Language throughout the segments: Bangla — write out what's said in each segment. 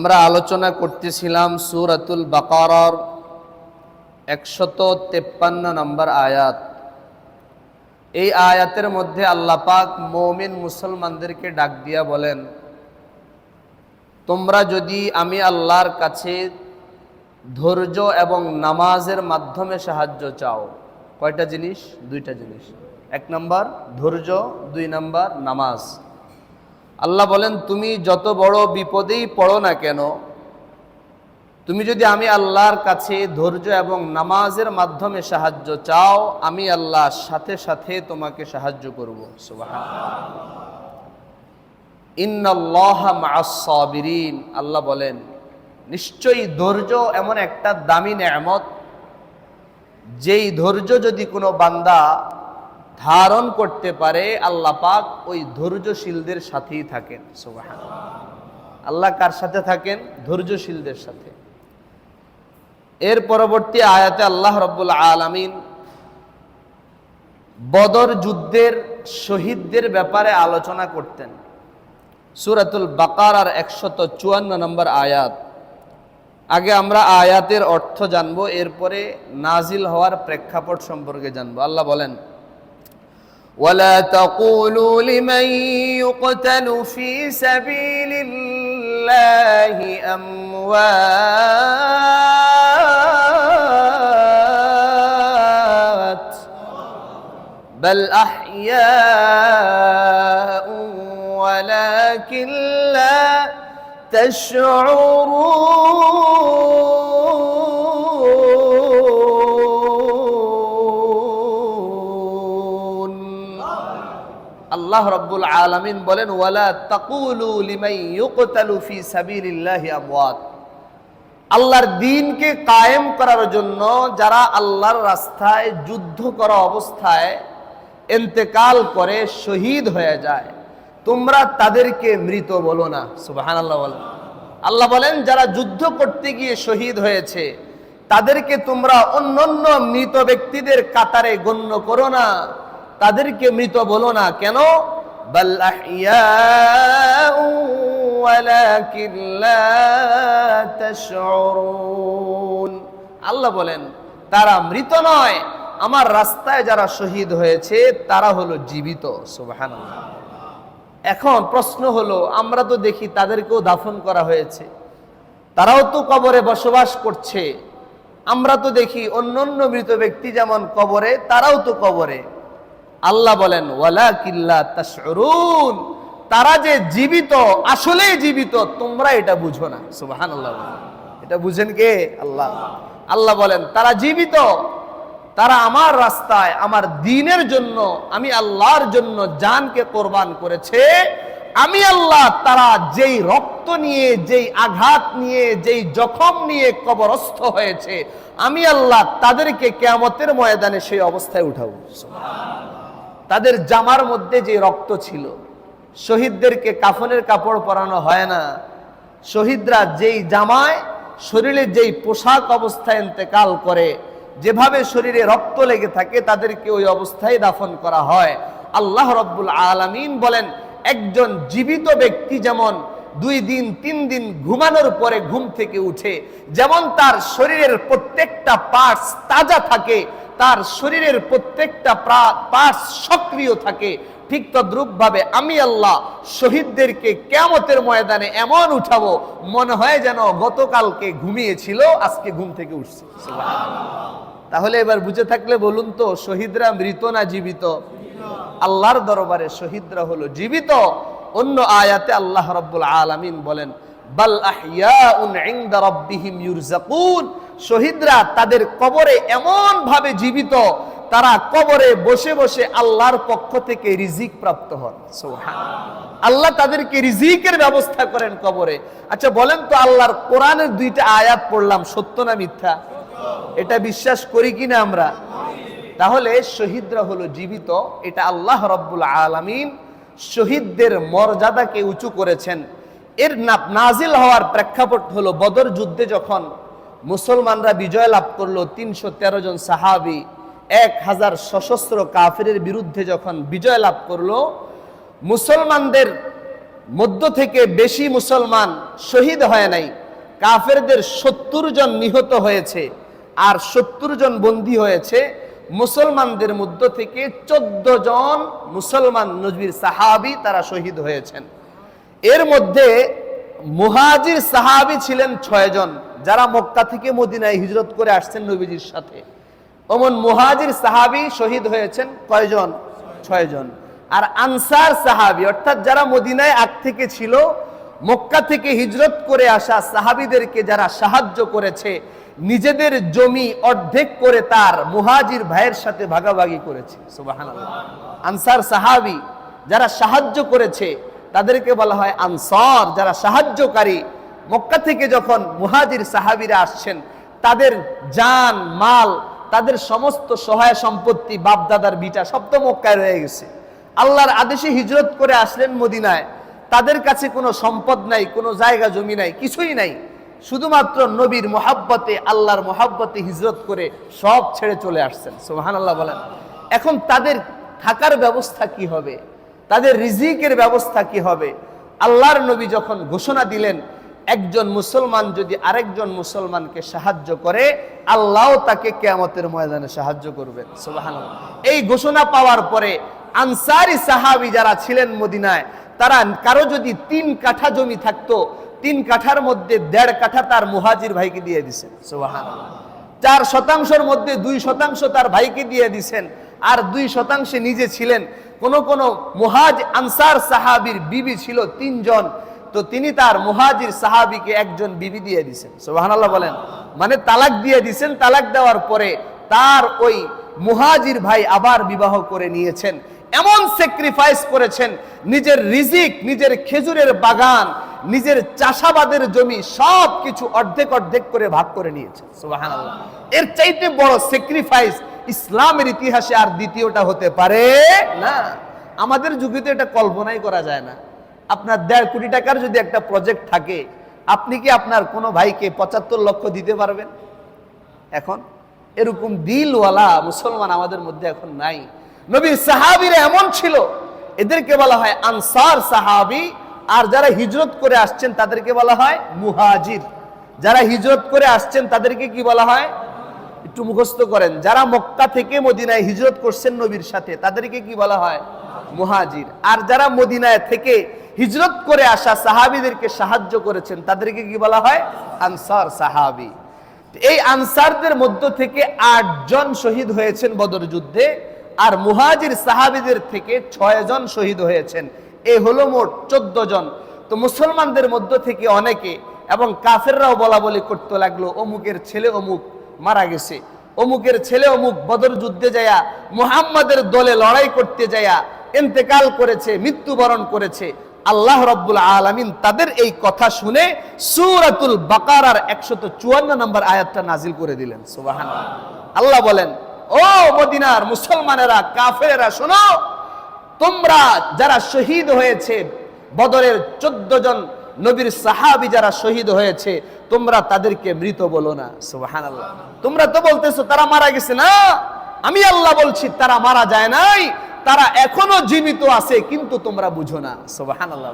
আমরা আলোচনা করতেছিলাম সুরাতুল বাকারর একশত তেপ্পান্ন নম্বর আয়াত। এই আয়াতের মধ্যে আল্লাহ পাক মৌমিন মুসলমানদেরকে ডাক দিয়া বলেন, তোমরা যদি আমি আল্লাহর কাছে ধৈর্য এবং নামাজের মাধ্যমে সাহায্য চাও। কয়টা জিনিস? দুইটা জিনিস। এক নম্বর, ধৈর্য, দুই নম্বর, নামাজ। আল্লাহ বলেন, তুমি যত বড় বিপদেই পড়ো না কেন, তুমি যদি আমি আল্লাহর কাছে ধৈর্য এবং নামাজের মাধ্যমে সাহায্য চাও, আমি আল্লাহ সাথে সাথে তোমাকে সাহায্য করব। ইন্নআল্লাহবিরিন আল্লাহ বলেন, নিশ্চয়ই ধৈর্য এমন একটা দামি নেয়ামত, যেই ধৈর্য যদি কোনো বান্দা ধারণ করতে পারে, আল্লাহ পাক ওই ধৈর্যশীলদের সাথেই থাকেন সুবাহান আল্লাহ কার সাথে থাকেন? ধৈর্যশীলদের সাথে। এর পরবর্তী আয়াতে আল্লাহ রব্বুল আলমিন বদর যুদ্ধের শহীদদের ব্যাপারে আলোচনা করতেন। সুরাতুল বাকার আর একশত চুয়ান্ন নম্বর আয়াত। আগে আমরা আয়াতের অর্থ জানব, এরপরে নাজিল হওয়ার প্রেক্ষাপট সম্পর্কে জানব। আল্লাহ বলেন ولا تقولوا لمن يقتل في سبيل الله أموات بل أحياء ولكن لا تشعرون আল্লাহ রব্বুল আলমিন বলেন তাকুলু আল্লাহর দিনকে কায়েম করার জন্য যারা আল্লাহর রাস্তায় যুদ্ধ করা অবস্থায় এন্তেকাল করে শহীদ হয়ে যায়, তোমরা তাদেরকে মৃত বলো না। সুবাহান আল্লাহ আল্লাহ বলেন, যারা যুদ্ধ করতে গিয়ে শহীদ হয়েছে, তাদেরকে তোমরা অন্যান্য মৃত ব্যক্তিদের কাতারে গণ্য করো না। তাদেরকে মৃত বলো না। কেন? আল্লাহ বলেন, তারা মৃত নয়, আমার রাস্তায় যারা শহীদ হয়েছে, তারা হলো জীবিত। সুবহানাল্লাহ। এখন প্রশ্ন হলো, আমরা তো দেখি তাদেরকেও দাফন করা হয়েছে। তারাও তো কবরে বসবাস করছে। আমরা তো দেখি অন্য অন্য মৃত ব্যক্তি যেমন কবরে, তারাও তো কবরে। আল্লাহ বলেন, ওয়ালা কিল্লা তাশউরুন। তারা যে জীবিত, আসলেই জীবিত, তোমরা এটা বুঝো না। সুবাহান আল্লাহ এটা বুঝেন কে? আল্লাহ। আল্লাহ বলেন, তারা জীবিত, তারা আমার রাস্তায়, আমার দিনের জন্য, আমি আল্লাহর জন্য জানকে কোরবান করেছে। আমি আল্লাহ, তারা যেই রক্ত নিয়ে, যেই আঘাত নিয়ে, যেই জখম নিয়ে কবরস্থ হয়েছে, আমি আল্লাহ, তাদেরকে কেয়ামতের ময়দানে সেই অবস্থায় উঠাবো। তাদের জামার মধ্যে যে রক্ত ছিল, শহীদদেরকে কাফনের কাপড় পরানো হয় না। শহীদরা যেই জামায়, শরীরে যেই পোশাক অবস্থায় ইন্তেকাল করে, যেভাবে শরীরে রক্ত লেগে থাকে, তাদেরকে ওই অবস্থায় দাফন করা হয়। আল্লাহ রব্বুল আলমিন বলেন, একজন জীবিত ব্যক্তি যেমন দুই দিন, তিন দিন ঘুমানোর পরে ঘুম থেকে উঠে যেমন তার শরীরের প্রত্যেকটা পার্টস তাজা থাকে, তার শরীরের প্রত্যেকটা পার্টস সক্রিয় থাকে, ঠিক তদ্রুপ ভাবে আমি আল্লাহ শহীদদেরকে কেমতের ময়দানে এমন উঠাবো, মনে হয় যেন গতকালকে ঘুমিয়েছিল, আজকে ঘুম থেকে উঠছে। তাহলে এবার বুঝে থাকলে বলুন তো, শহীদরা মৃত না জীবিত? আল্লাহর দরবারে শহীদরা হলো জীবিত অন্য আয়াতে আল্লাহ রব্বুল আলামিন বলেন শহীদরা তাদের কবরে এমন ভাবে জীবিত, তারা কবরে বসে বসে আল্লাহর পক্ষ থেকে রিজিক প্রাপ্ত হন। আল্লাহ তাদেরকে রিজিকের ব্যবস্থা করেন কবরে। আচ্ছা বলেন তো আল্লাহর কোরআনের দুইটা আয়াত পড়লাম, সত্য না মিথ্যা? এটা বিশ্বাস করি কিনা আমরা? তাহলে শহীদরা হলো জীবিত, এটা আল্লাহ রব্বুল আলামিন শহীদদের মর্যাদাকে উঁচু করেছেন। এর নাজিল হওয়ার প্রেক্ষাপট হলো বদর যুদ্ধে যখন মুসলমানরা বিজয় লাভ করল, তিনশো তেরো জন সাহাবি, এক হাজার সশস্ত্র কাফেরের বিরুদ্ধে যখন বিজয় লাভ করল, মুসলমানদের মধ্য থেকে বেশি মুসলমান শহীদ হয় নাই। কাফেরদের সত্তর জন নিহত হয়েছে, আর সত্তর জন বন্দী হয়েছে। মুসলমানদের মধ্য থেকে চোদ্দ জন মুসলমান নজবির সাহাবি তারা শহীদ হয়েছেন। এর মধ্যে মুহাজির সাহাবি ছিলেন ছয়জন যারা মক্কা থেকে মদিনায় হিজরত করে আসছেন নবীজির সাথে। অমন মুহাজির সাহাবি শহীদ হয়েছেন কয়জন ছয়জন আর আনসার সাহাবি, অর্থাৎ যারা মদিনায় আগ থেকে ছিল, মক্কা থেকে হিজরত করে আসা সাহাবিদেরকে যারা সাহায্য করেছে নিজেদের জমি অর্ধেক করে তার মুহাজির ভাইয়ের সাথে ভাগাভাগি করেছে। আনসার সাহাবি যারা সাহায্য করেছে, তাদেরকে বলা হয় আনসার। যারা সাহায্যকারী, মক্কা থেকে যখন মুহাজির সাহাবিরা আসছেন, তাদের জান, মাল, তাদের সমস্ত সহায় সম্পত্তি, বাপদাদার বিটা সব তো মক্কায় রয়ে গেছে। আল্লাহর আদেশে হিজরত করে আসলেন মদিনায়। তাদের কাছে কোনো সম্পদ নাই, কোনো জায়গা, জমি নাই, কিছুই নাই। শুধুমাত্র নবীর মোহাব্বতে, আল্লাহর মোহাব্বতে হিজরত করে সব ছেড়ে চলে আসছেন। সোহান আল্লাহ বলেন। এখন তাদের থাকার ব্যবস্থা কি হবে? তাদের রিজিকের ব্যবস্থা কি হবে? আল্লাহর নবী যখন ঘোষণা দিলেন, একজন মুসলমান যদি আরেকজন মুসলমানকে সাহায্য করে আল্লাহ তাকে কেয়ামতের ময়দানে সাহায্য করবেন। সুবহানাল্লাহ। এই ঘোষণা পাওয়ার পরে আনসারি সাহাবি যারা ছিলেন মদিনায়, তারা কারও যদি তিন কাঠা জমি থাকতো তিন কাঠার মধ্যে দেড় কাঠা তার মুহাজির ভাইকে দিয়ে দিছেন। চার শতাংশের মধ্যে দুই শতাংশ তার ভাইকে দিয়ে দিছেন। আর দুই শতাংশে নিজে ছিলেন। কোন কোন মুহাজ আনসার সাহাবির বিবি ছিল তিনজন। তো তিনি তার মুহাজির সাহাবিকে একজন বিবি দিয়ে দিছেন। সুবহানাল্লাহ বলেন। মানে তালাক দিয়ে দিছেন। তালাক দেওয়ার পরে তার ওই মুহাজির ভাই আবার বিবাহ করে নিয়েছেন। এমন স্যাক্রিফাইস করেছেন, নিজের রিজিক, নিজের খেজুরের বাগান, নিজের চাষাবাদের জমি সব কিছু অর্ধেক অর্ধেক করে ভাগ করে নিয়েছে এর চাইতে বড় স্যাক্রিফাইস ইসলামের ইতিহাসে আর দ্বিতীয়টা হতে পারে না। আমাদের যুগে তো এটা কল্পনাই করা যায় না। আপনার দেড় কোটি টাকার যদি একটা প্রজেক্ট থাকে, আপনি কি আপনার কোনো ভাইকে পঁচাত্তর লক্ষ দিতে পারবেন? এখন এরকম দিলওয়ালা মুসলমান আমাদের মধ্যে এখন নাই। নবীর সাহাবিরা এমন ছিল, এদেরকে বলা হয় আনসার সাহাবি, আর যারা হিজরত করে আসছেন তাদেরকে বলা হয় মুহাজির। যারা হিজরত করে আসছেন তাদেরকে কি বলা হয়? একটু মুখস্থ করেন। যারা মক্কা থেকে মদিনায় হিজরত করছেন নবীর সাথে, তাদেরকে কি বলা হয়? মুহাজির। আর যারা মদিনায় থেকে হিজরত করে আসা সাহাবিদেরকে সাহায্য করেছেন, তাদেরকে কি বলা হয়? আনসার সাহাবি। এই আনসারদের মধ্য থেকে আটজন শহীদ হয়েছেন বদর যুদ্ধে। আর মুহাজির সাহাবিদের থেকে ছয় জন শহীদ হয়েছেন। এ হলো মোট চোদ্দ জন। তো মুসলমানদের মধ্য থেকে অনেকে এবং কাফেররাও বলা বলি করতে লাগল, অমুকের ছেলে অমুক মারা গেছে। অমুকের ছেলে অমুক বদর যুদ্ধে যায়া, মুহাম্মাদের দলে লড়াই করতে যায়া, ইন্তেকাল করেছে, মৃত্যুবরণ করেছে। আল্লাহ রব্বুল আলমিন তাদের এই কথা শুনে সুরাতুল বাকারার একশত চুয়ান্ন নম্বর আয়াতটা নাজিল করে দিলেন। সুবাহান আল্লাহ বলেন ও মদিনার মুসলমানেরা, কাফেরেরা, শোনো, তোমরা যারা শহীদ হয়েছে, বদরের চোদ্দ জন নবীর সাহাবি যারা শহীদ হয়েছে, তোমরা তাদেরকে মৃত বলো না। সুবাহান তোমরা তো বলতেছো, তারা মারা গেছে না? আমি আল্লাহ বলছি, তারা মারা যায় নাই, তারা এখনও জীবিত আছে, কিন্তু তোমরা বুঝো না। সুবাহান আল্লাহ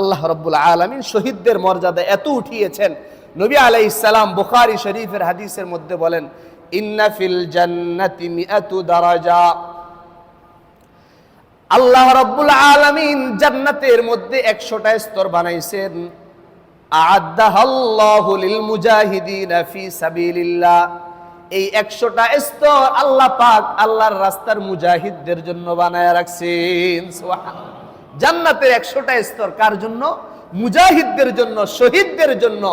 আল্লাহ রব্বুল আলমিন শহীদদের মর্যাদা এত উঠিয়েছেন। নবী আলাই ইসালাম বুখারি শরীফের হাদিসের মধ্যে বলেন ইন্নাফিল জান্নাতি মিআতু আল্লাহ রব্বুল আলমিন জান্নাতের মধ্যে একশোটা স্তর বানাইছেন। আদাহাল্লাহু লিল মুজাহিদিন ফি সাবিলিল্লাহ। এই একশোটা স্তর আল্লাহ পাক আল্লাহর রাস্তার মুজাহিদদের জন্য বানায় রাখছেন। জান্নাতের একশোটা স্তর কার জন্য? মুজাহিদদের জন্য, শহীদদের জন্য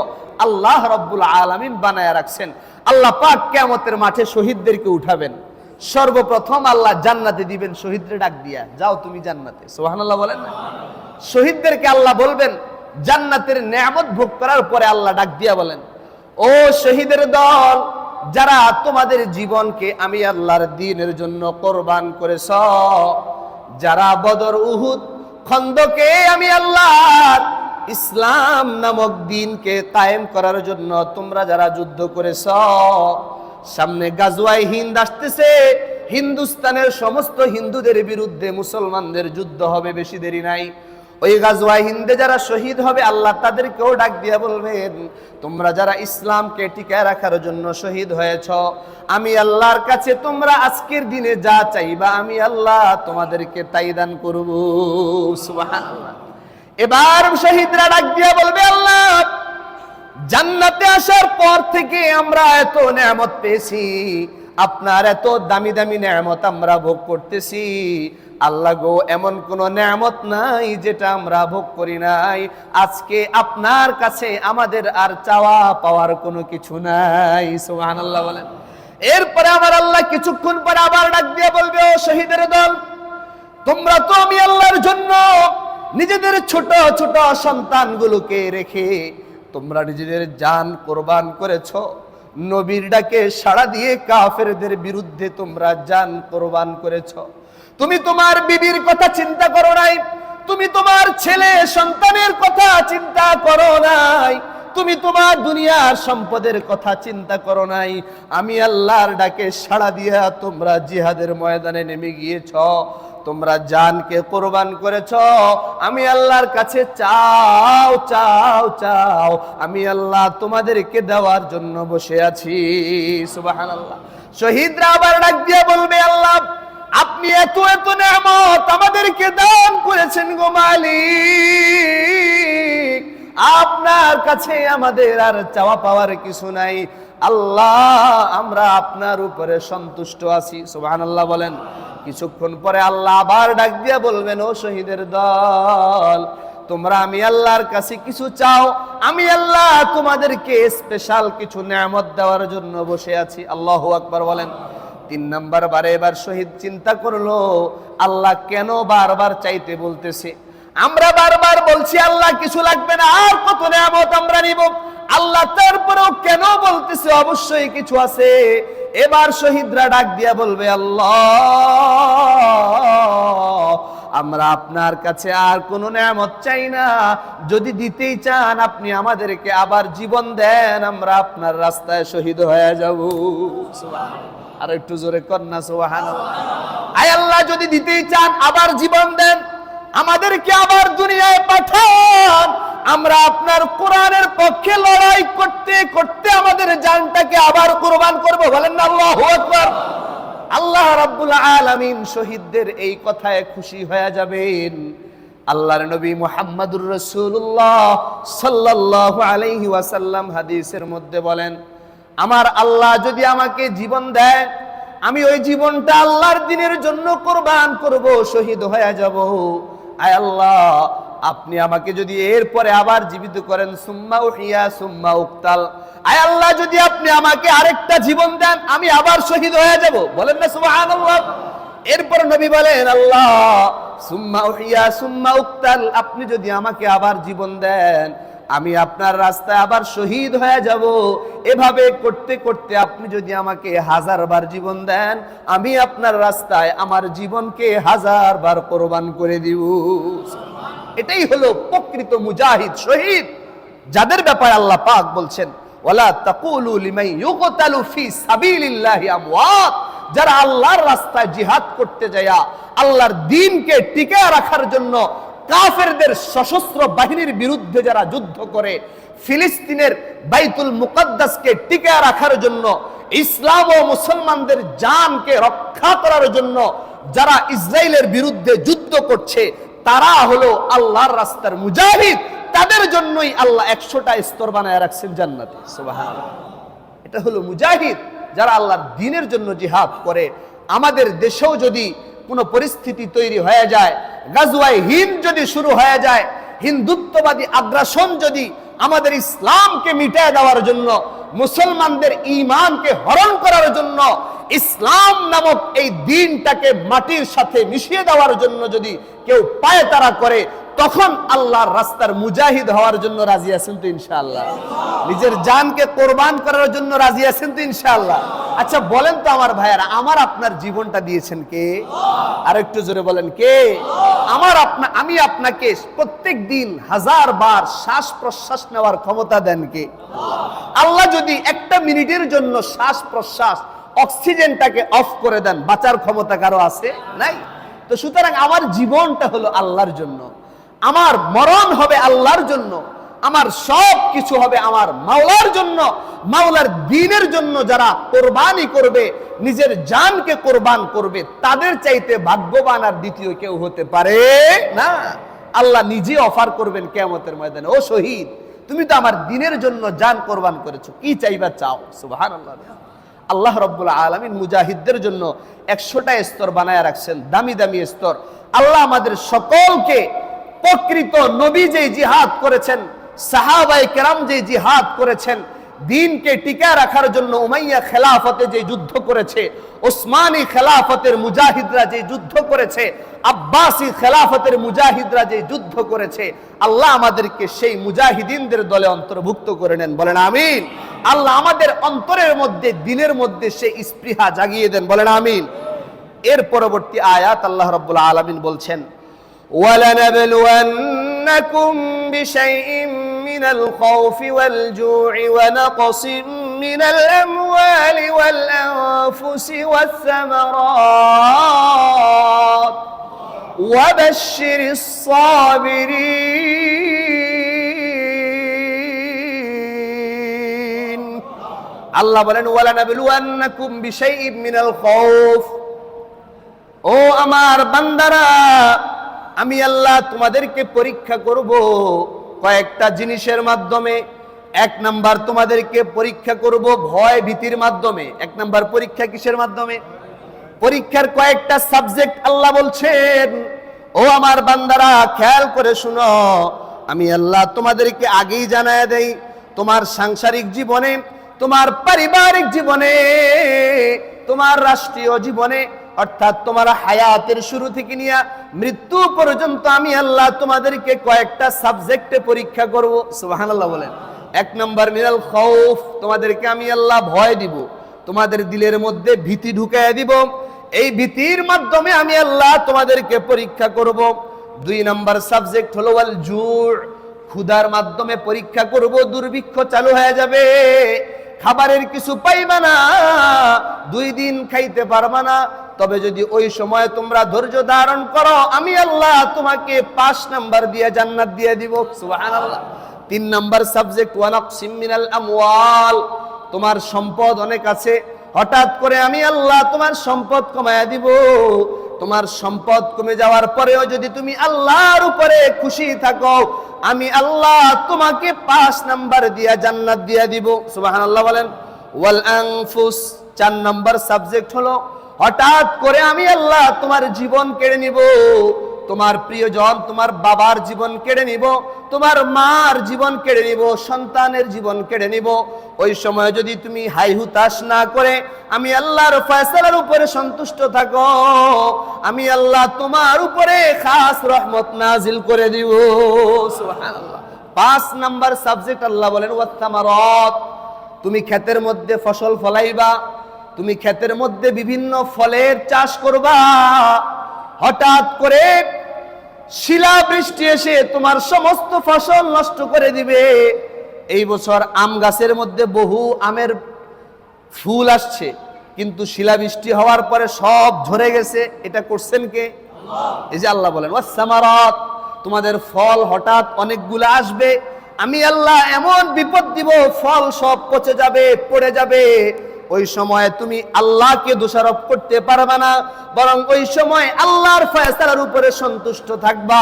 আল্লাহ রব্বুল আলামিন বানায় রাখছেন। আল্লাহ পাক কেয়ামতের মাঠে শহীদদেরকে উঠাবেন। সর্বপ্রথম আল্লাহ জান্নাতে দিবেন, শহীদরে ডাক দিয়া, যাও তুমি জান্নাতে। সোহান আল্লাহ বলেন না? শহীদদেরকে আল্লাহ বলবেন, জান্নাতের নেয়ামত ভোগ করার পরে আল্লাহ ডাক দিয়া বলেন, ও শহীদের দল, যারা তোমাদের জীবনকে আমি আল্লাহর দিনের জন্য কোরবান করেছ, যারা বদর উহুদ খন্দকে আমি আল্লাহর ইসলাম নামক দিনকে কায়েম করার জন্য তোমরা যারা যুদ্ধ করেছ, সামনে গাজুয়াই হিন্দ আসতেছে, হিন্দুস্তানের সমস্ত হিন্দুদের বিরুদ্ধে মুসলমানদের যুদ্ধ হবে বেশি দেরি নাই। ওই গাজওয়া হিন্দে যারা শহীদ হবে, আল্লাহ তাদেরকেও ডাক দিয়ে বলবেন, তোমরা যারা ইসলামকে টিকায় রাখার জন্য শহীদ হয়েছ, আমি আল্লাহর কাছে তোমরা আজকের দিনে যা চাইবা, আমি আল্লাহ তোমাদেরকে তাই দান করব। সুবহানাল্লাহ। এবার শহীদরা ডাক দিয়ে বলবে, আল্লাহ, জান্নাতে আসার পর থেকে আমরা এত নেয়ামত পেয়েছি। আপনার এত দামি দামি নেয়ামত আমরা ভোগ করতেছি। আল্লাহ গো, এমন কোন নেয়ামত নাই যেটা আমরা ভোগ করি নাই। আজকে আপনার কাছে আমাদের আর চাওয়া পাওয়ার কোনো কিছু নাই। সুবহানাল্লাহ বলেন। এরপরে আমার আল্লাহ কিছুক্ষণ পরে আবার ডাক দিয়ে বলবে, ও শহীদের দল, তোমরা তো আমি আল্লাহর জন্য নিজেদের ছোট ছোট সন্তানগুলোকে রেখে তোমরা নিজেদের জান কোরবান করেছ। নবীর ডাকে সাড়া দিয়ে কাফেরদের বিরুদ্ধে তোমরা জান কোরবান করেছ। তুমি তোমার বিবির কথা চিন্তা করো নাই। তুমি তোমার ছেলে সন্তানের কথা চিন্তা করো নাই। তুমি তোমার দুনিয়ার সম্পদের কথা চিন্তা করো নাই। আমি আল্লাহর ডাকে সাড়া দিয়া তোমরা জিহাদের ময়দানে নেমে গিয়েছ। তোমরা জানকে কোরবান করেছ, আমি আল্লাহর কাছে চাও চাও চাও, আমি আল্লাহ তোমাদেরকে দেওয়ার জন্য বসে আছি। সুবাহান আল্লাহ শহীদরা আবার ডাক দিয়ে বলবে, আল্লাহ, আপনি এত এত নেমত আমাদেরকে দান করেছেন গো মালিক। আপনার কাছে আমাদের আর চাওয়া পাওয়ার কিছু নাই। আল্লাহ, আমরা আপনার উপরে সন্তুষ্ট আছি। সুবহান আল্লাহ বলেন। কিছুক্ষণ পরে আল্লাহ আবার ডাক দিয়া বলবেন, ও শহীদের দল, তোমরা আমি আল্লাহর কাছে কিছু চাও? আমি আল্লাহ তোমাদেরকে স্পেশাল কিছু নিয়ামত দেওয়ার জন্য বসে আছি। আল্লাহ আকবার বলেন। তিন নাম্বার বারে এবার শহীদ চিন্তা করল, আল্লাহ কেন বারবার চাইতে বলতেছে? আমরা বারবার বলছি, আল্লাহ কিছু লাগবে না, আর কত নিয়ামত আমরা নিব? আল্লাহ তারপরেও কেন বলতেছে? অবশ্যই কিছু আছে। এবার শহীদরা ডাক দিয়া বলবে, আল্লাহ, আমরা আপনার কাছে আর কোন নিয়ামত চাই না। যদি দিতেই চান, আপনি আমাদেরকে আবার জীবন দেন, আমরা আপনার রাস্তায় শহীদ হয়ে যাব। আর একটু জোরে কন্যা সোহান আয় আল্লাহ, যদি দিতেই চান, আবার জীবন দেন। আমাদেরকে আবার দুনিয়ায় পাঠান। আমরা আপনার কোরআনের পক্ষে লড়াই করতে করতে আমাদের জানটাকে আবার কোরবান করব। বলেন না, আল্লাহু আকবার। আল্লাহ রাব্বুল আলামিন শহীদদের এই কথায় খুশি হয়ে যাবেন। আল্লাহর নবী মুহাম্মাদুর রাসূলুল্লাহ সাল্লাল্লাহু আলাইহি ওয়াসাল্লাম হাদিসের মধ্যে বলেন, আমার আল্লাহ যদি আমাকে জীবন দেয়, আমি ওই জীবনটা আল্লাহর দিনের জন্য কোরবান করব, শহীদ হয়ে যাব। আয় আল্লাহ, আপনি আমাকে যদি এরপরে আবার জীবিত করেন, সুম্মা উহিয়া, সুম্মা উক্তাল। আয় আল্লাহ, যদি আপনি আমাকে আরেকটা জীবন দেন, আমি আবার শহীদ হয়ে যাব। বলেন না সুবাহ এরপর নবী বলেন, আল্লাহ, সুম্মা উহিয়া, সুম্মা উক্তাল, আপনি যদি আমাকে আবার জীবন দেন আমি আপনার রাস্তায় আবার শহীদ হয়ে যাব। এভাবে করতে করতে আপনি যদি আমাকে হাজার বার জীবন দেন, আমি আপনার রাস্তায় আমার জীবনকে হাজার বার কোরবান করে দিব। এটাই হলো প্রকৃত মুজাহিদ শহীদ। যাদের ব্যাপারে আল্লাহ পাক বলছেন, ওয়ালা তাকুলু লিমাই ইউকতালু ফি সাবিলিল্লাহি আমওয়াত। যারা আল্লাহর রাস্তায় জিহাদ করতে যায়, আল্লাহর দ্বীনকে টিকে রাখার জন্য কাফেরদের সশস্ত্র বাহিনীর বিরুদ্ধে যারা যুদ্ধ করে, ফিলিস্তিনের বাইতুল মুকদ্দাসকে টিকে রাখার জন্য, ইসলাম ও মুসলমানদের জানকে রক্ষা করার জন্য যারা ইসরায়েলের বিরুদ্ধে যুদ্ধ করছে, তারা হলো আল্লাহর রাস্তার মুজাহিদ। তাদের জন্যই আল্লাহ একশোটা স্তর বানায় রাখছেন জান্নাতে। এটা হলো মুজাহিদ, যারা আল্লাহর দিনের জন্য জিহাদ করে। আমাদের দেশেও যদি কোনো পরিস্থিতি তৈরি হয়ে যায়। গাজুয়ায় হিন্দ যদি শুরু হয়ে যায়, হিন্দুত্ববাদী আগ্রাসন যদি আমাদের ইসলামকে মিটায় দেওয়ার জন্য, মুসলমানদের ইমানকে হরণ করার জন্য, ইসলাম নামক এই দিনটাকে মাটির সাথে মিশিয়ে দেওয়ার জন্য যদি কেউ পায় তারা করে তখন আল্লাহর রাস্তার মুজাহিদ হওয়ার জন্য রাজি আছেন তো ইনশাআল্লাহ। নিজের জানকে কোরবান করার জন্য রাজি আছেন তো ইনশাআল্লাহ। আচ্ছা বলেন তো আমার ভাইয়ারা, আমার আপনার জীবনটা দিয়েছেন কে? আর একটু জোরে বলেন, কে? আমার আপনা, আমি আপনাকে প্রত্যেক দিন হাজার বার শ্বাস প্রশ্বাস নেওয়ার ক্ষমতা দেন কে? আল্লাহ যদি একটা মিনিটের জন্য শ্বাস প্রশ্বাস অক্সিজেনটাকে অফ করে দেন, বাঁচার ক্ষমতা কারও আছে? নাই। তো সুতরাং আমার জীবনটা হলো আল্লাহর জন্য। আমার মরণ হবে আল্লাহর জন্য, আমার সব কিছু হবে আমার মাওলার জন্য, মাওলার দিনের জন্য যারা কোরবানি করবে, নিজের জানকে কোরবান করবে, তাদের চাইতে ভাগ্যবান আর দ্বিতীয় কেউ হতে পারে না। আল্লাহ নিজে অফার করবেন কেয়ামতের ময়দানে, ও শহীদ, তুমি তো আমার দিনের জন্য জান কোরবান করেছ, কি চাইবা চাও? সুবাহান আল্লাহ আল্লাহ রব্বুল আলমিন মুজাহিদদের জন্য একশোটা স্তর বানায় রাখছেন, দামি দামি স্তর। আল্লাহ আমাদের সকলকে প্রকৃত নবী যে জিহাদ করেছেন সাহাবাই কেরাম যে জিহাদ করেছেন, দিনকে টিকা রাখার জন্য উমাইয়া খেলাফতে যে যুদ্ধ করেছে, ওসমানী খেলাফতের মুজাহিদরা যে যুদ্ধ করেছে, আব্বাসী খেলাফতের মুজাহিদরা যে যুদ্ধ করেছে, আল্লাহ আমাদেরকে সেই মুজাহিদিনদের দলে অন্তর্ভুক্ত করে নেন। বলেন আমিন। আল্লাহ আমাদের অন্তরের মধ্যে, দিনের মধ্যে সেই স্পৃহা জাগিয়ে দেন। বলেন আমিন। এর পরবর্তী আয়াত আল্লাহ রব্বুল আলমিন বলছেন ولنبلونكم بشيء من الخوف والجوع ونقص من الأموال والأنفس والثمرات وبشر الصابرين আল্লাহ বলেন ওয়ালা নাবলুয়ান্নাকুম বিশাইইম মিনাল খাউফ ও আমার বান্দারা আমি আল্লাহ তোমাদেরকে পরীক্ষা করব কয়েকটা জিনিসের মাধ্যমে। এক নাম্বার তোমাদেরকে পরীক্ষা করব ভয় ভীতির মাধ্যমে। এক নাম্বার পরীক্ষা কিসের মাধ্যমে? পরীক্ষার কয়েকটা সাবজেক্ট আল্লাহ বলছেন, ও আমার বান্দারা, খেয়াল করে শুনো। আমি আল্লাহ তোমাদেরকে আগেই জানায় দেই, তোমার সাংসারিক জীবনে, তোমার পারিবারিক জীবনে, তোমার রাষ্ট্রীয় জীবনে অর্থাৎ তোমার হায়াতের শুরু থেকে নিয়ে মৃত্যু পর্যন্ত আমি আল্লাহ তোমাদেরকে কয়েকটা সাবজেক্টে পরীক্ষা করব। সুবহানাল্লাহ বলেন। এক নম্বর, মিনাল খৌফ, তোমাদেরকে আমি আল্লাহ ভয় দিব। তোমাদের দিলের মধ্যে ভীতি ঢুকাইয়া দিব। এই ভীতির মাধ্যমে আমি আল্লাহ তোমাদেরকে পরীক্ষা করব। দুই নাম্বার সাবজেক্ট হলো ওয়াল জুর ক্ষুধার মাধ্যমে পরীক্ষা করব, দুর্ভিক্ষ চালু হয়ে যাবে। খাবারের কিছু পাইবা না, দুই দিন খাইতে পারবা না। তবে যদি ওই সময় তোমরা ধৈর্য ধারণ করো, আমি আল্লাহ তোমাকে পাঁচ নাম্বার দিয়ে জান্নাত দিয়ে দিব। তিন নাম্বার সাবজেক্ট, ওয়ানাকসিম মিনাল আমওয়াল। তোমার সম্পদ অনেক আছে। হঠাৎ করে আমি আল্লাহ তোমার সম্পদ কমায়া দিব। তোমার সম্পদ কমে যাওয়ার পরেও যদি তুমি আল্লাহর উপরে খুশি থাকো, আমি আল্লাহ তোমাকে পাঁচ নাম্বার দিয়া জান্নাত দিয়া দিব। সুবাহান আল্লাহ বলেন, ওয়াল আনফুস, চার নাম্বার সাবজেক্ট হলো, হঠাৎ করে আমি আল্লাহ তোমার জীবন কেড়ে নিব। তোমার প্রিয়জন, তোমার বাবার জীবন কেড়ে নিব, তোমার মার জীবন কেড়ে নিব, সন্তানের জীবন কেড়ে নিব। ওই সময় যদি তুমি হাই হুতাশ না করে, আমি আল্লাহর ফয়সালার উপরে সন্তুষ্ট থাকো, আমি আল্লাহ তোমার উপরে খাস রহমত নাজিল করে দিব। পাঁচ নাম্বার সাবজেক্ট আল্লাহ বলেন ওয়াত্তামারত তুমি ক্ষেতের মধ্যে ফসল ফলাইবা, তুমি ক্ষেতের মধ্যে বিভিন্ন ফলের চাষ করবা হঠাৎ করে শিলা বৃষ্টি এসে তোমার সমস্ত ফসল নষ্ট করে দিবে। এই বছর আম গাছের মধ্যে বহু আমের ফুল আসছে কিন্তু শিলাবৃষ্টি হওয়ার পরে সব ঝরে গেছে। এটা করছেন কে? এই যে আল্লাহ বলেন ওয়াসামারাত তোমাদের ফল হঠাৎ অনেকগুলো আসবে। আমি আল্লাহ এমন বিপদ দিব ফল সব পচে যাবে পড়ে যাবে। ওই সময় তুমি আল্লাহকে দোষারোপ করতে পারবে না, বরং ওই সময় আল্লাহর ফয়সালার উপরে সন্তুষ্ট থাকবা,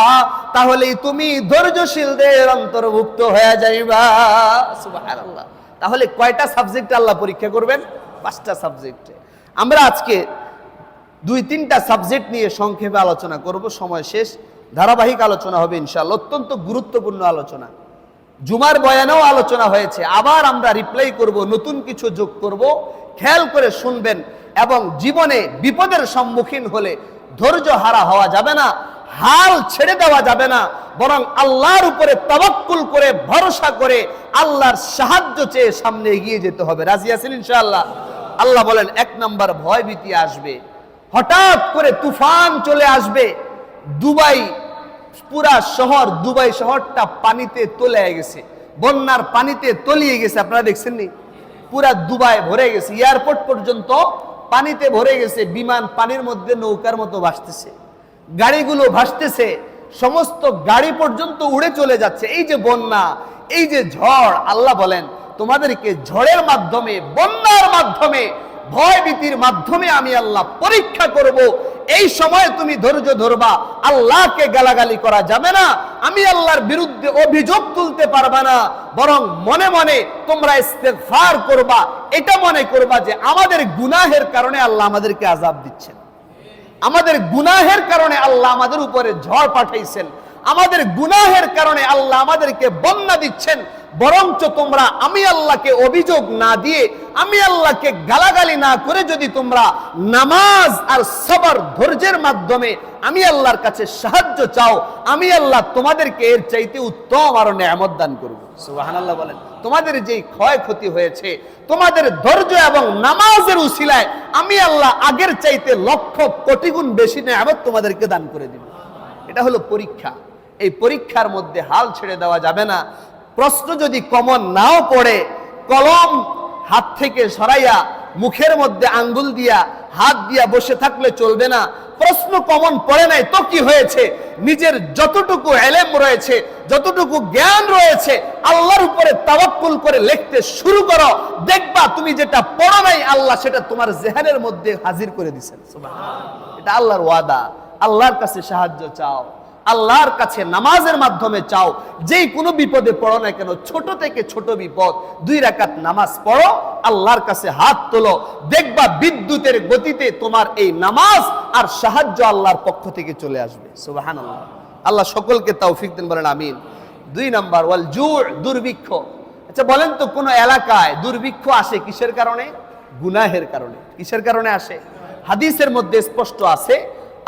তাহলেই তুমি ধৈর্যশীলদের অন্তর্ভুক্ত হয়ে যাইবা। সুবহানাল্লাহ। তাহলে কয়টা সাবজেক্ট আল্লাহ পরীক্ষা করবেন? পাঁচটা সাবজেক্টে আমরা আজকে দুই, তিনটা সাবজেক্ট নিয়ে সংক্ষেপে আলোচনা করব, সময় শেষ। ধারাবাহিক আলোচনা হবে ইনশাআল্লাহ, অত্যন্ত গুরুত্বপূর্ণ আলোচনা। জুমার বয়ানেও আলোচনা হয়েছে। আবার আমরা রিপ্লাই করব, নতুন কিছু যোগ করব। খেয়াল করে শুনবেন এবং জীবনে বিপদের সম্মুখীন হলে ধৈর্য হারা হওয়া যাবে না, হাল ছেড়ে দেওয়া যাবে না, বরং আল্লাহর উপরে তাবাক্কুল করে, ভরসা করে আল্লাহর সাহায্য চেয়ে সামনে এগিয়ে যেতে হবে। রাজি আছেন ইনশাআল্লাহ? আল্লাহ বলেন, এক নম্বর ভয় ভীতি আসবে। হঠাৎ করে তুফান চলে আসবে। দুবাই পুরা শহর, দুবাই শহরটা পানিতে তলে গেছে। বন্যার পানিতে তলিয়ে গেছে, আপনারা দেখছেন নি পুরা দুবাই ভরে গেছে। এয়ারপোর্ট পর্যন্ত পানিতে ভরে গেছে, বিমান পানির মধ্যে নৌকার মতো ভাসতেছে। গাড়িগুলো ভাসতেছে, সমস্ত গাড়ি পর্যন্ত উড়ে চলে যাচ্ছে। এই যে বন্যা, এই যে ঝড়, আল্লাহ বলেন, তোমাদেরকে ঝড়ের মাধ্যমে, বন্যার মাধ্যমে ভয় ভীতির মাধ্যমে আমি আল্লাহ পরীক্ষা করব। এই সময় তুমি ধৈর্য ধরবা। আল্লাহকে গালাগালি করা যাবে না। আমি আল্লাহর বিরুদ্ধে অভিযোগ তুলতে পারবা না। বরং মনে মনে তোমরা ইস্তেগফার করবা। এটা মনে করবা যে আমাদের গুনাহের কারণে আল্লাহ আমাদেরকে আজাব দিচ্ছেন। আমাদের গুনাহের কারণে আল্লাহ আমাদের উপরে ঝড় পাঠাইছেন। আমাদের গুনাহের কারণে আল্লাহ আমাদেরকে বন্যা দিচ্ছেন। বরঞ্চ তোমরা আমি আল্লাহকে অভিযোগ না দিয়ে, আমি আল্লাহকে গালাগালি না করে যদি তোমরা নামাজ আর সবার ধৈর্যের মাধ্যমে আমি আল্লাহর কাছে সাহায্য চাও, আমি আল্লাহ তোমাদেরকে এর চাইতে উত্তম আরও নেয়ামত দান করব। সুবহানাল্লাহ বলেন। তোমাদের যেই ক্ষয়ক্ষতি হয়েছে, তোমাদের ধৈর্য এবং নামাজের উশিলায় আমি আল্লাহ আগের চাইতে লক্ষ কোটি গুণ বেশি নেয়ামত তোমাদেরকে দান করে দিব। এটা হলো পরীক্ষা। এই পরীক্ষার মধ্যে হাল ছেড়ে দেওয়া যাবে না। প্রশ্ন যদি কমন নাও পড়ে, কলম হাত থেকে সরাইয়া, মুখের মধ্যে আঙ্গুল দিয়া, হাত দিয়া বসে থাকলে চলবে না। প্রশ্ন কমন পড়ে নাই তো কি হয়েছে? নিজের যতটুকু এলেম রয়েছে, যতটুকু জ্ঞান রয়েছে, আল্লাহর উপরে তাওয়াক্কুল করে লিখতে শুরু করো। দেখবা তুমি যেটা পড়ো নাই, আল্লাহ সেটা তোমার জেহানের মধ্যে হাজির করে দিছেন। এটা আল্লাহর ওয়াদা। আল্লাহর কাছে সাহায্য চাও। আল্লাহর কাছে নামাজের মাধ্যমে চাও, যেই কোনো বিপদে পড়ো না কেন, ছোট থেকে ছোট বিপদ, দুই রাকাত নামাজ পড়ো, আল্লাহর কাছে হাত তোলো, দেখবা বিদ্যুতের গতিতে তোমার এই নামাজ আর সাহায্য আল্লাহর পক্ষ থেকে চলে আসবে। সুবহানাল্লাহ। আল্লাহ সকলকে তৌফিক দেন বলেন, আমিন। দুই নাম্বার, ওয়াল জুর দুর্ভিক্ষ। আচ্ছা বলেন তো, কোনো এলাকায় দুর্ভিক্ষ আসে কিসের কারণে? গুনাহের কারণে। কিসের কারণে আসে? হাদিসের মধ্যে স্পষ্ট আছে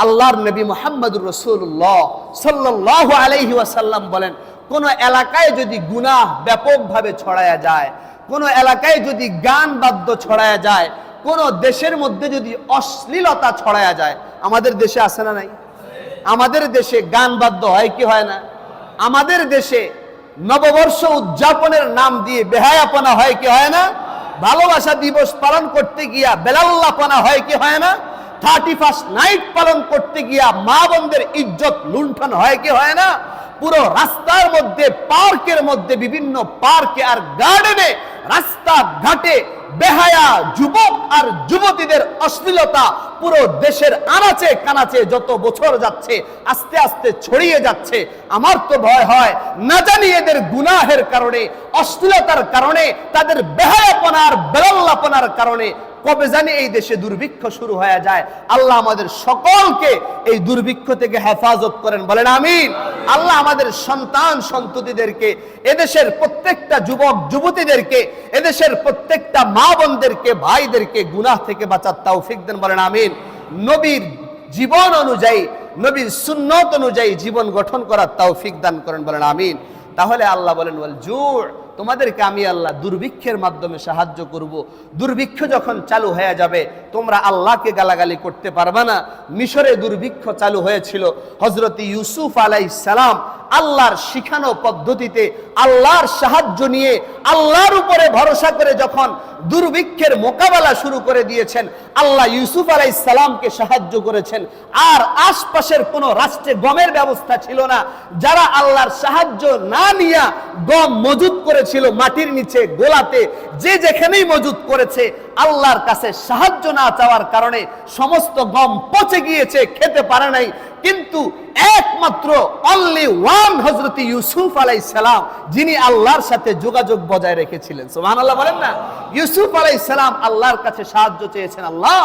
আল্লাহর নবী মোহাম্মদুর রসুল্লাহ সাল্লাহ আলাইহি ওয়াসাল্লাম বলেন, কোন এলাকায় যদি গুনাহ ব্যাপকভাবে ছড়ায়া যায়, কোন এলাকায় যদি গান বাদ্য ছড়ায়া যায়, কোন দেশের মধ্যে যদি অশ্লীলতা ছড়ায়া যায়, আমাদের দেশে আছে না নাই? আমাদের দেশে গান বাদ্য হয় কি হয় না? আমাদের দেশে নববর্ষ উদযাপনের নাম দিয়ে বেহায়াপনা হয় কি হয় না? ভালোবাসা দিবস পালন করতে গিয়া বেলাল্লাপনা হয় কি হয় না? থার্টি ফার্স্ট নাইট পালন করতে গিয়া মা বোনদের ইজ্জত লুণ্ঠন হয় কি হয় না? পুরো রাস্তার মধ্যে, পার্কের মধ্যে, বিভিন্ন পার্কে আর গার্ডেনে রাস্তা ঘাটে বেহায়া যুবক আর যুবতীদের অশ্লীলতা পুরো দেশের আনাচে কানাচে যত বছর যাচ্ছে, আস্তে আস্তে ছড়িয়ে যাচ্ছে। আমার তো ভয় হয়, না জানি এদের গুনাহের কারণে, অশ্লীলতার কারণে, তাদের বেহায়াপনার, বেলাল্লাপনার কারণে কবে জানি এই দেশে দুর্ভিক্ষ শুরু হয়ে যায়। আল্লাহ আমাদের সকলকে এই দুর্ভিক্ষ থেকে হেফাজত করেন। বলেন আমিন। আল্লাহ আমাদের সন্তান সন্ততিদেরকে, এদেশের প্রত্যেকটা যুবক যুবতীদেরকে, এদেশের প্রত্যেকটা মা বোনদেরকে, ভাইদেরকে গুনাহ থেকে বাঁচার তৌফিক দেন। বলেন আমিন। নবীর জীবন অনুযায়ী, নবীর সুন্নত অনুযায়ী জীবন গঠন করার তৌফিক দান করেন বলেন, আমিন। তাহলে আল্লাহ বলেন বল জোর তোমাদেরকে আমি আল্লাহ দুর্ভিক্ষের মাধ্যমে সাহায্য করব। দুর্ভিক্ষ যখন চালু হয়ে যাবে, তোমরা আল্লাহকে গালাগালি করতে পারবে না। মিশরে দুর্ভিক্ষ চালু হয়েছিল। হজরত ইউসুফ আলাই সালাম আল্লাহর শিখানো পদ্ধতিতে আল্লাহর সাহায্য নিয়ে আল্লাহর উপরে ভরসা করে যখন দুর্ভিক্ষের মোকাবেলা শুরু করে দিয়েছেন, আল্লাহ ইউসুফ আলাই সালামকে সাহায্য করেছেন। আর আশপাশের কোন রাষ্ট্রে গমের ব্যবস্থা ছিল না। যারা আল্লাহর সাহায্য না নিয়ে গম মজুদ করেছিল মাটির নিচে, গোলাতে, যে যেখানেই মজুদ করেছে, আল্লাহর কাছে সাহায্য না চাওয়ার কারণে সমস্ত গম পচে গিয়েছে, খেতে পারে নাই। কিন্তু একমাত্র অনলি ওয়ান হজরত ইউসুফ আলাই সালাম, যিনি আল্লাহর সাথে যোগাযোগ বজায় রেখেছিলেন। সোমান আল্লাহ বলেন না? ইউসুফ আলাই সালাম আল্লাহর কাছে সাহায্য চেয়েছেন, আল্লাহ,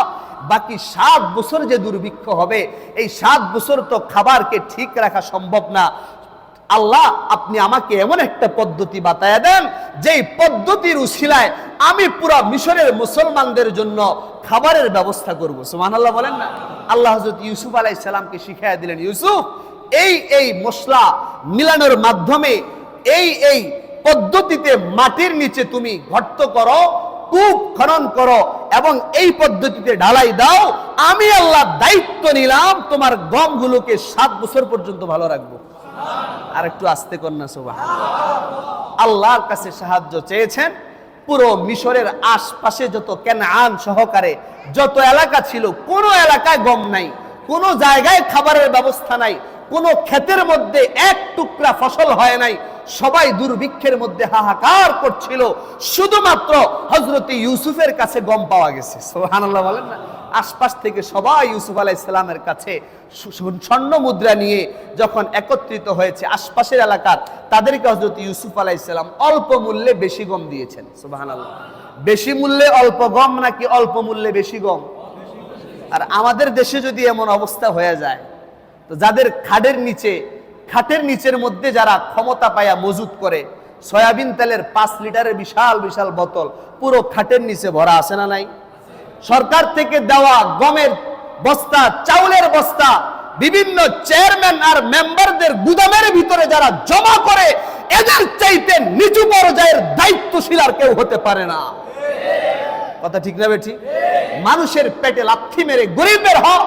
বাকি সাত বছর যে দুর্ভিক্ষ হবে, এই সাত বছর তো খাবারকে ঠিক রাখা সম্ভব না। আল্লাহ, আপনি আমাকে এমন একটা পদ্ধতি বাতায় দেন, যেই পদ্ধতির উশিলায় আমি পুরো মিশরের মুসলমানদের জন্য খাবারের ব্যবস্থা করব। সুমান আল্লাহ বলেন না? আল্লাহ হজরত ইউসুফ আলাই সালামকে শিখাইয়া দিলেন, ইউসুফ, এই এই মশলা মিলানোর মাধ্যমে এই এই পদ্ধতিতে মাটির নিচে তুমি গর্ত করো, কূপ খনন করো এবং এই পদ্ধতিতে ঢালাই দাও, আমি আল্লাহ দায়িত্ব নিলাম, তোমার গমগুলোকে সাত বছর পর্যন্ত ভালো রাখব। আর একটু আস্তে কন্যা সোভা আল্লাহর কাছে সাহায্য চেয়েছেন। পুরো মিশরের আশপাশে যত কেনান সহকারে, যত এলাকা ছিল, কোন এলাকায় গম নাই, কোন জায়গায় খাবারের ব্যবস্থা নাই, কোন ক্ষেতের মধ্যে এক টুকরা ফসল হয় নাই, সবাই দুর্ভিক্ষের মধ্যে হাহাকার করছিল। শুধুমাত্র হজরতি ইউসুফের কাছে গম পাওয়া গেছে সোহানাল্লাহ বলেন না। আশপাশ থেকে সবাই ইউসুফ আলাহ ইসলামের কাছে স্বর্ণ মুদ্রা নিয়ে যখন একত্রিত হয়েছে আশপাশের এলাকার, তাদেরকে হজরত ইউসুফ আলাহ ইসলাম অল্প মূল্যে বেশি গম দিয়েছেন। সুবাহান বেশি মূল্যে অল্প গম নাকি অল্প মূল্যে বেশি গম? আর আমাদের দেশে যদি এমন অবস্থা হয়ে যায়, তো যাদের খাডের নিচে, খাটের নিচের মধ্যে যারা ক্ষমতা পায়া মজুত করে, সয়াবিন তেলের পাঁচ লিটারের বিশাল বিশাল বোতল পুরো খাটের নিচে ভরা আছে না নাই? সরকার থেকে দেওয়া গমের বস্তা, চাউলের বস্তা, বিভিন্ন চেয়ারম্যান আর মেম্বারদের গুদামের ভিতরে যারা জমা করে, এদের চাইতে নিচু পর্যায়ের দায়িত্বশীল আর কেউ হতে পারে না। কথা ঠিক না ঠিক মানুষের পেটে লাথি মেরে গরিবের হক,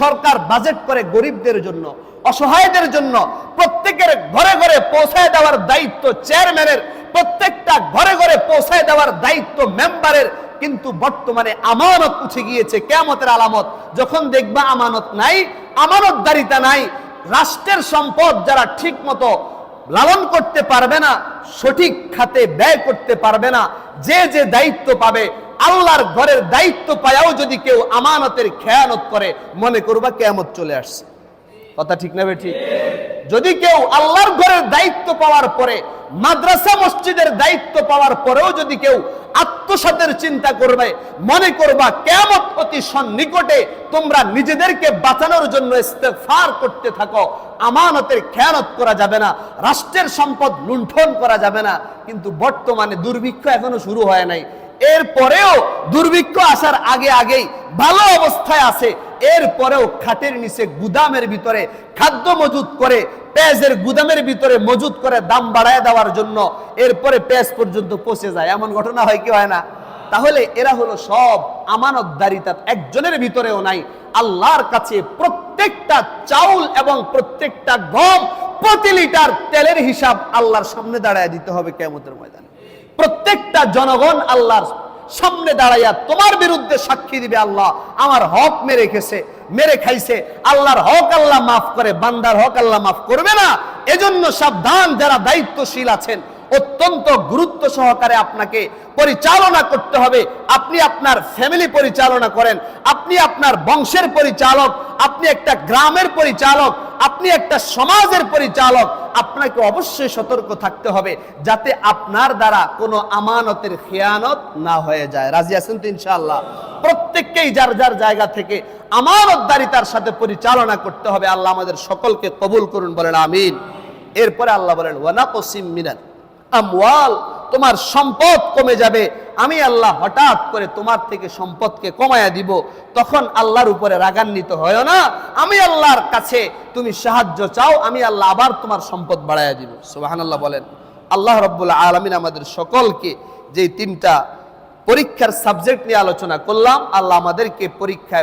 সরকার বাজেট করে গরিবদের জন্য, অসহায়দের জন্য প্রত্যেকের ঘরে ঘরে পৌঁছায় দেওয়ার দায়িত্ব চেয়ারম্যানের প্রত্যেকটা ঘরে ঘরে পৌঁছায় দেওয়ার দায়িত্ব মেম্বারের, কিন্তু বর্তমানে আমানত উঠে গিয়েছে কেমতের আলামত। যখন দেখবা আমানত নাই, আমানতদারিতা নাই, রাষ্ট্রের সম্পদ যারা ঠিক মতো লালন করতে পারবে না, সঠিক খাতে ব্যয় করতে পারবে না, যে যে দায়িত্ব পাবে, আল্লাহর ঘরের দায়িত্ব পায়াও যদি কেউ আমানতের খেয়ানত করে, মনে করবা কেয়ামত চলে আসছে। কথা ঠিক না ঠিক? যদি কেউ আল্লাহর ঘরের দায়িত্ব পাওয়ার পরে, মাদ্রাসা মসজিদের দায়িত্ব পাওয়ার পরেও যদি কেউ আত্মসাতের চিন্তা করবে, মনে করবা কেমন অতি সন্নিকটে তোমরা নিজেদেরকে বাঁচানোর জন্য ইস্তেফার করতে থাকো। আমানতের খেয়ানত করা যাবে না, রাষ্ট্রের সম্পদ লুণ্ঠন করা যাবে না। কিন্তু বর্তমানে দুর্ভিক্ষ এখনও শুরু হয় নাই। এরপরেও দুর্ভিক্ষ আসার আগে আগেই ভালো অবস্থায় আছে এরপরেও খাটের নিচে গুদামের ভিতরে খাদ্য মজুত করে, পেঁয়াজের গুদামের ভিতরে মজুত করে দাম বাড়ায় দেওয়ার জন্য এরপরে পেঁয়াজ পর্যন্ত পচে যায়। এমন ঘটনা হয় কি হয় না? তাহলে এরা হলো সব আমানতদারিতা, একজনের ভিতরেও নাই। আল্লাহর কাছে প্রত্যেকটা চাউল এবং প্রত্যেকটা গম প্রতি লিটার তেলের হিসাব আল্লাহর সামনে দাঁড়ায় দিতে হবে কেমতের ময়দানে। প্রত্যেকটা জনগণ আল্লাহর সামনে দাঁড়াইয়া তোমার বিরুদ্ধে সাক্ষী দিবে, আল্লাহ আমার হক মেরে খেছে, মেরে খাইছে। আল্লাহর হক আল্লাহ মাফ করে, বান্দার হক আল্লাহ মাফ করবে না। এজন্য সাবধান, যারা দায়িত্বশীল আছেন, অত্যন্ত গুরুত্ব সহকারে আপনাকে পরিচালনা করতে হবে। আপনি আপনার ফ্যামিলি পরিচালনা করেন, আপনি আপনার বংশের পরিচালক, আপনি একটা গ্রামের পরিচালক আপনি একটা সমাজের পরিচালক, আপনাকে অবশ্যই সতর্ক থাকতে হবে যাতে আপনার দ্বারা কোনো আমানতের খেয়ানত না হয়ে যায়। রাজি আছেন তো ইনশাআল্লাহ? প্রত্যেককেই যার যার জায়গা থেকে আমানতদারিতার সাথে পরিচালনা করতে হবে। আল্লাহ আমাদের সকলকে কবুল করুন, বলেন আমিন। এরপরে আল্লাহ বলেন ওয়ানা কসিম মিনাল আমওয়াল তোমার সম্পদ কমে যাবে। আমি আল্লাহ হঠাৎ করে তোমার থেকে সম্পদকে কমায়া দিব, তখন আল্লাহর উপরে রাগান্বিত হয় না। আমি আল্লাহর কাছে তুমি সাহায্য চাও, আমি আল্লাহ আবার তোমার সম্পদ বাড়াইয়া দিব। সুবাহান আল্লাহ বলেন, আল্লাহ রব্বুল আলমিন আমাদের সকলকে যে তিনটা পরীক্ষার সাবজেক্ট নিয়ে আলোচনা করলাম, আল্লাহ আমাদেরকে পরীক্ষায়